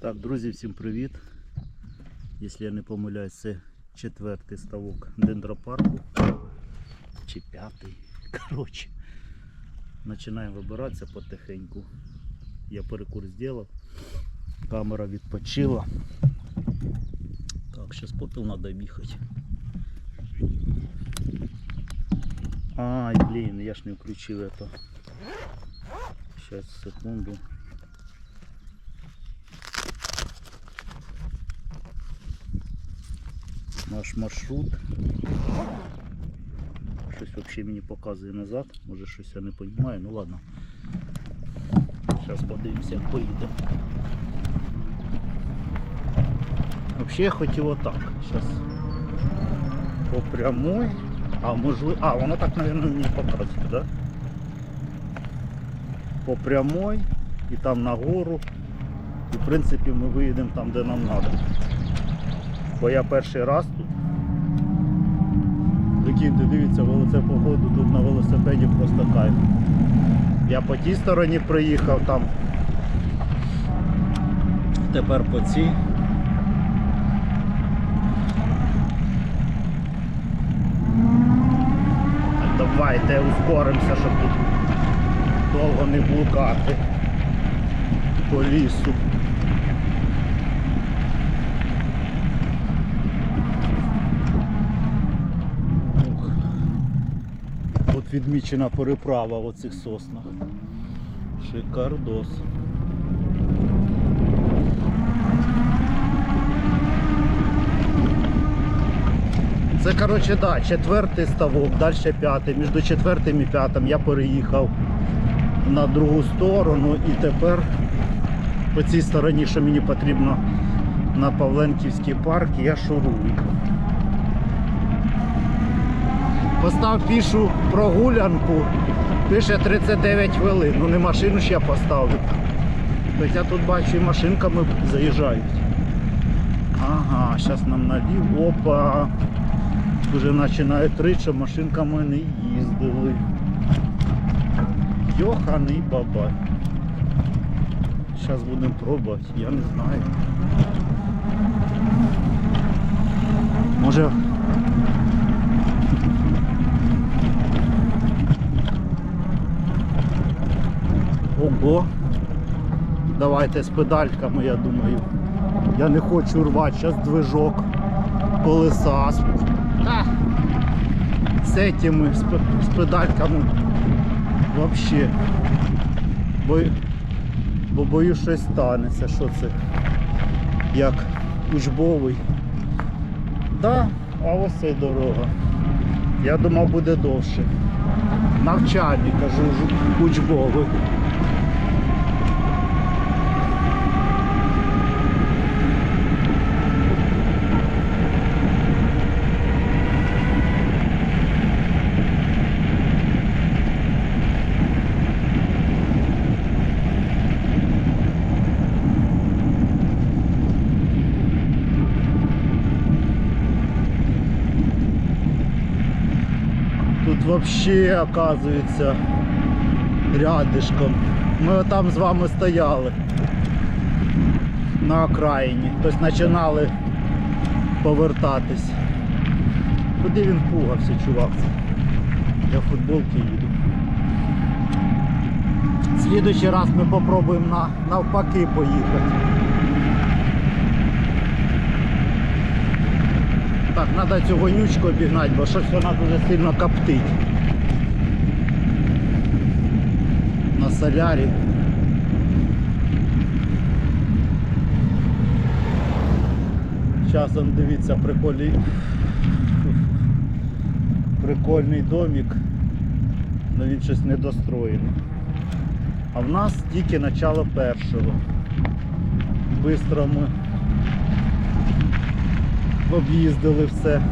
Так, друзі, всім привіт. Якщо я не помиляюсь, це четвертий ставок дендропарку. Чи п'ятий. Коротше. Починаємо вибиратися потихеньку. Я перекур зробив. Камера відпочила. Так, зараз попіл треба бігати. Ай, блін, я ж не включив это. Сейчас, секунду. Наш маршрут. Щось взагалі мені показує назад. Може щось я не розумію, ну ладно. Зараз подивимося, як поїдемо. Взагалі я хотів отак. Зараз по прямой. А можливо. А, воно так, мабуть, мені показує, да? По прямой і там нагору. І в принципі ми виїдемо там, де нам треба. Бо я перший раз тут. Прикиньте, дивіться, це походу тут на велосипеді просто кайф. Я по тій стороні приїхав там. Тепер по цій. Так, давайте ускоримося, щоб тут довго не блукати по лісу. Ух. От відмічена переправа в оцих соснах. Шикардос. Це коротше, да, четвертий ставок, далі п'ятий. Між четвертим і п'ятим я переїхав на другу сторону і тепер по цій стороні, що мені потрібно на Павленківський парк, я шурую. Постав пішу прогулянку, пише 39 хвилин. Ну не машину я поставлю. Хоча тут бачу і машинками заїжджають. Ага, зараз нам налів. Опа. Вже починає тричі, машинками не їздили. Йоханий бабай. Зараз будемо пробувати, я не знаю. Може Ого. Давайте з педальками, я думаю. Я не хочу рвати, зараз движок колеса. Та, з этими, з, з педальками вообще. Бо, бо боюсь щось станеться. Що це? Як учбовий. Да, а ось і дорога. Я думав буде довше. Навчальний, кажу, учбовий. Вообще, оказується, рядишком. Ми там з вами стояли на окраїні. Тобто починали повертатись. Куди він пугався, чувак? Я в футболці їду. Слідуючий раз ми попробуємо на, навпаки поїхати. Так, треба цю вонючку обігнати, бо щось вона дуже сильно коптить. На солярі. Зараз дивіться прикольний прикольний домик, але він щось недостроєний. А в нас тільки начало першого. Бистро ми об'їздили все.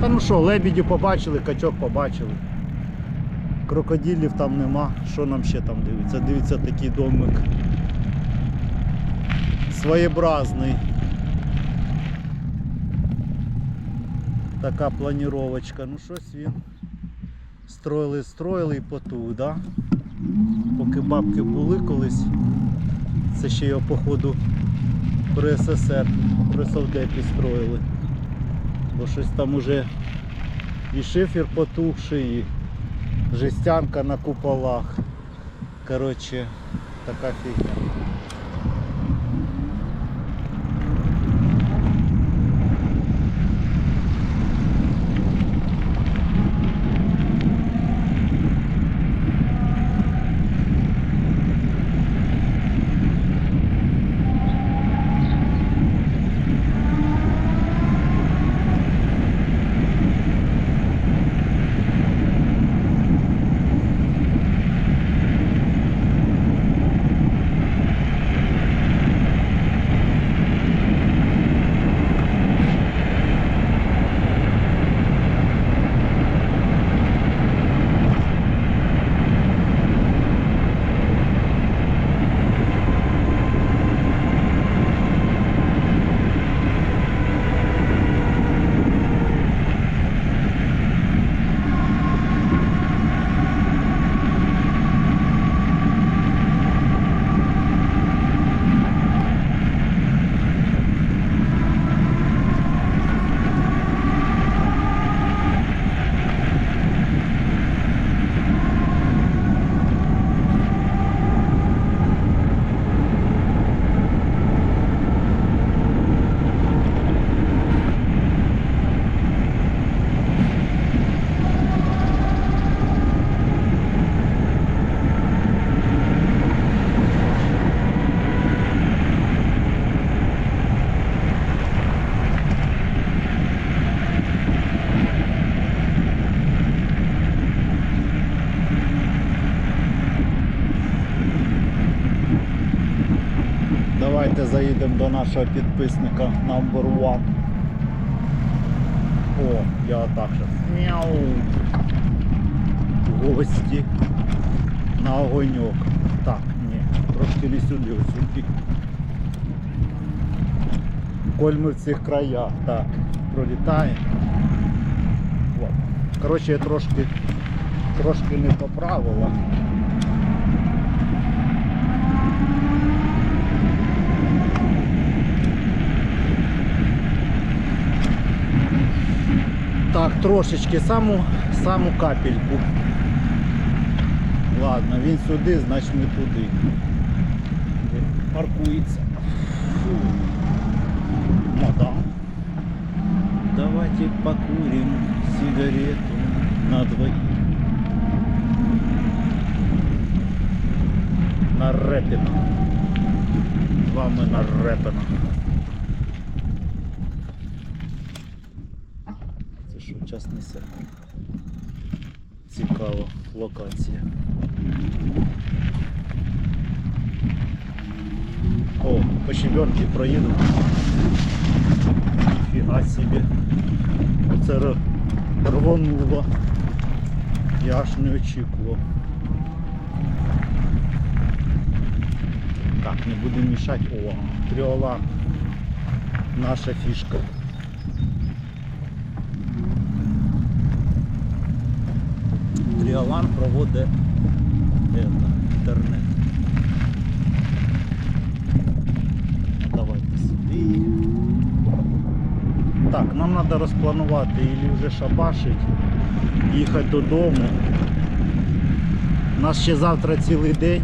Та ну що, лебідів побачили, качок побачили. Крокодилів там нема. Що нам ще там дивиться? Дивиться такий домик. Своєобразний. Така планіровочка. Ну щось він. Строїли, строїли і потух, да? Поки бабки були колись. Це ще його походу при СССР, при Совдепі. Бо щось там уже і шифер потухший, і жестянка на куполах. Коротше, така фігня. Давайте заїдемо до нашого підписника number one. О, я отак зараз. Мяу. Гості на огоньок. Так, ні, трошки не сюди, сюди. Коль ми в цих краях. Так, пролітаємо. Коротше, я трошки, трошки не по Так, трошечки саму, саму капельку. Ладно, він сюди, значить ми туди. Паркується. Фу. Мадам. Давайте покурим сигарету на двоих. На репіно. З вами на репіно. локація. О, по щебенці проїду. Фіга собі. Оце р- рвонуло. Я аж не очікував. Так, не буду мішати. О, тріола. Наша фішка. Тріолан проводить інтернет. Давайте сюди. Так, нам треба розпланувати і вже шабашить, їхати додому. У нас ще завтра цілий день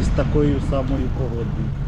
із такою самою погодою.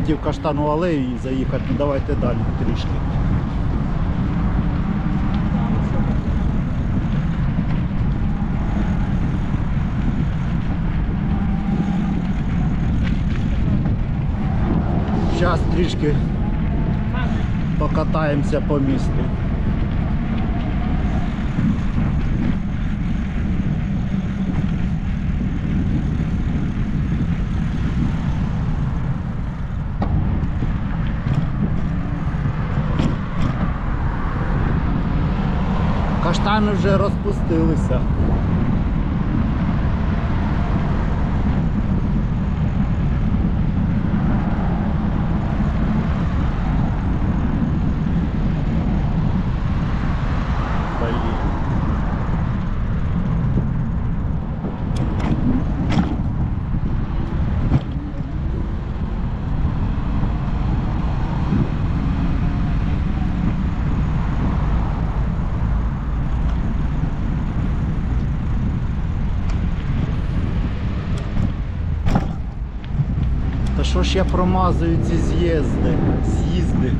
Хотів каштану алею і заїхати, ну давайте далі трішки. Зараз трішки покатаємося по місту. Каштани вже розпустилися. Блін. Та що ж я промазую ці з'їзди? З'їзди.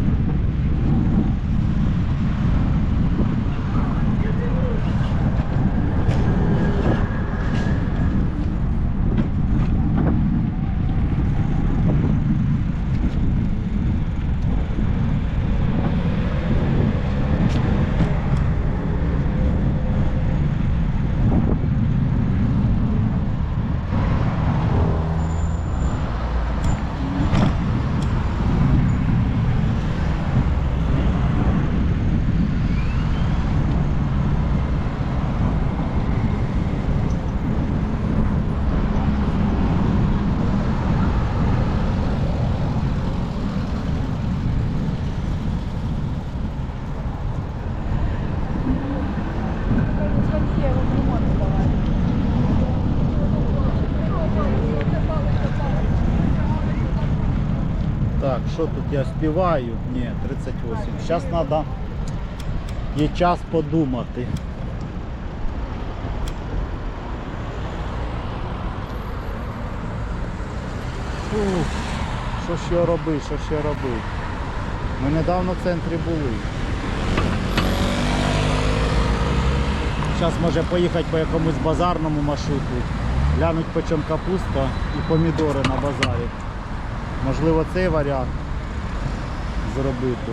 Що тут я співаю? Ні, 38. Зараз треба є час подумати. Ух, що ж я робив, що ж я робив? Ми недавно в центрі були. Зараз може поїхати по якомусь базарному маршруту, глянуть по чому капуста і помідори на базарі. Можливо, цей варіант зробити.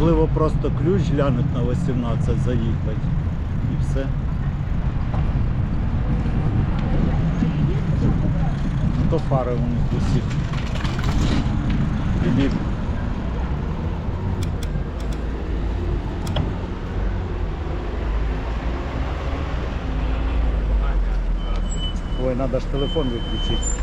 Можливо, просто ключ глянуть на 18 заїхати. І все. То фари у них усіх. Ілі Ой, надо ж телефон виключити.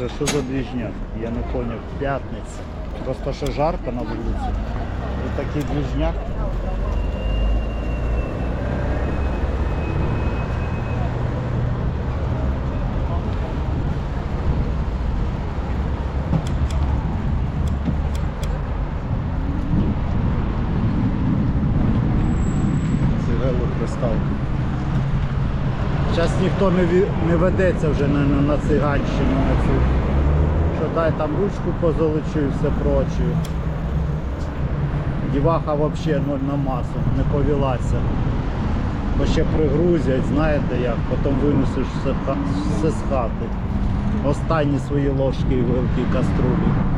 Боже, що за двіжня? Я не поняв. П'ятниця. Просто що жарко на вулиці. І такий двіжняк. Це велокристал. Зараз ніхто не, не ведеться вже на, на, циганщину на цю. Що дай там ручку позолочу і все проче. Діваха взагалі ноль на масу, не повелася. Бо ще пригрузять, знаєте як, потім винесеш все, все з хати. Останні свої ложки і великі каструлі.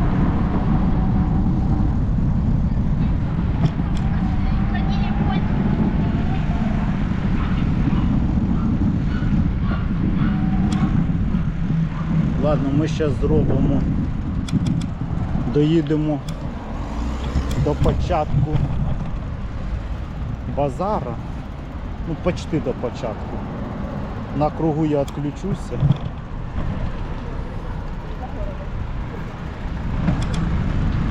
Ладно, ми зараз зробимо, доїдемо до початку базара. Ну, почти до початку. На кругу я відключуся.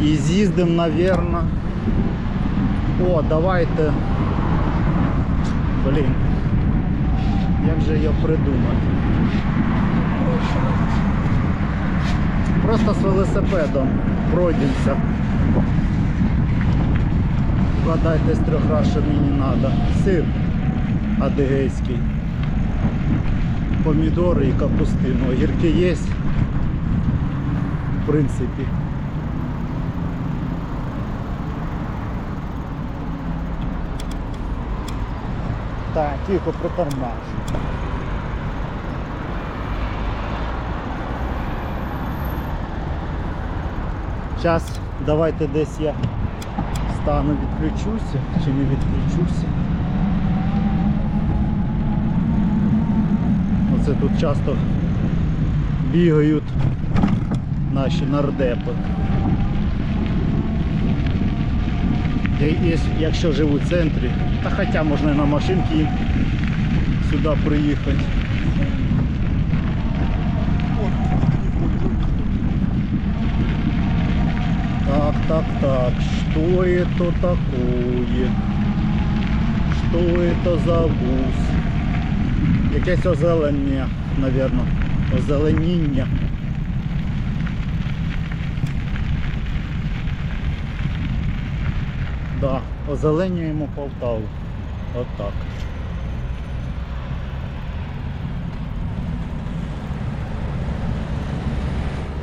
І з'їздимо, напевно. О, давайте. Блін. Як же його придумати? Просто з велосипедом пройдемося. Вгадайте з трьох раз, що мені треба. Сир адигейський. Помідори і капустину. Огірки є. В принципі. Так, тихо притормаж. Зараз давайте десь я стану, відключуся чи не відключуся. Оце тут часто бігають наші нардепи. Якщо живу в центрі, та хоча можна на машинці сюди приїхати. Так, так, так, что это такое? Что это за гус? Якесь озеленення, напевно. Озеленіння. Да, озеленюємо Полтаву. Отак.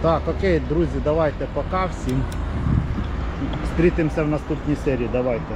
Так, окей, друзі, давайте пока всім. Зустрітимося в наступній серії. Давайте.